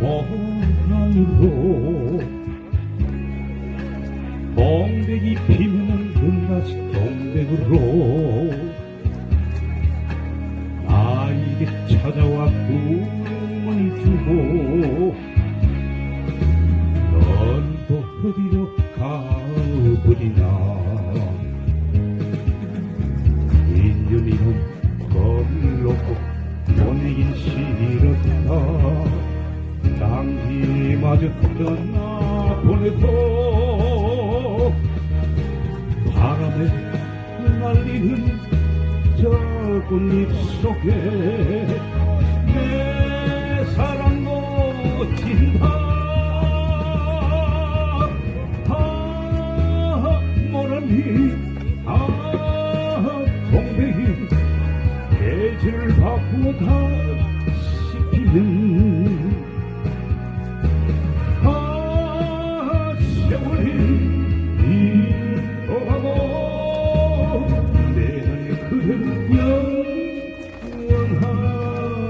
보명으로 동백이 피면은 눈같이 동백으로 나에게 찾아와 꿈을 주고 넌또 어디로 가버리나 인연이로 걸로 놓고 보내긴 싫 당기마저 떠나 보내고 바람에 날리는 저 꽃잎 속에 내 사랑 놓친다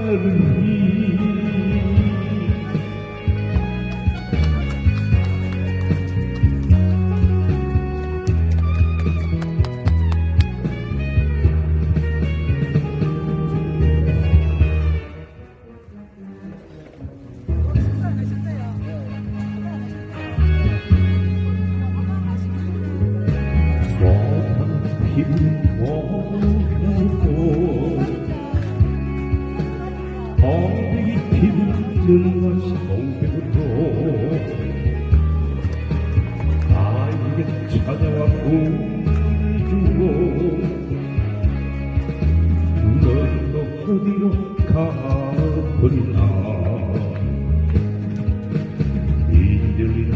영원하 피는 것이 동백으로. 나에게 찾아와 꿈을 주고 넌또 어디로 가버리나 인들리는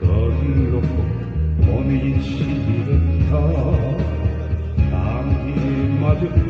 거리를 놓고 보내긴 싫다 당기마저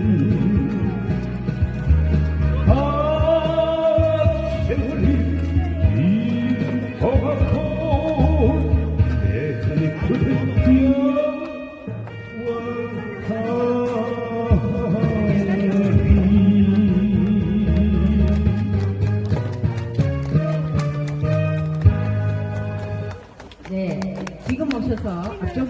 뛰어와가리 네, 지금 오셔서 앞쪽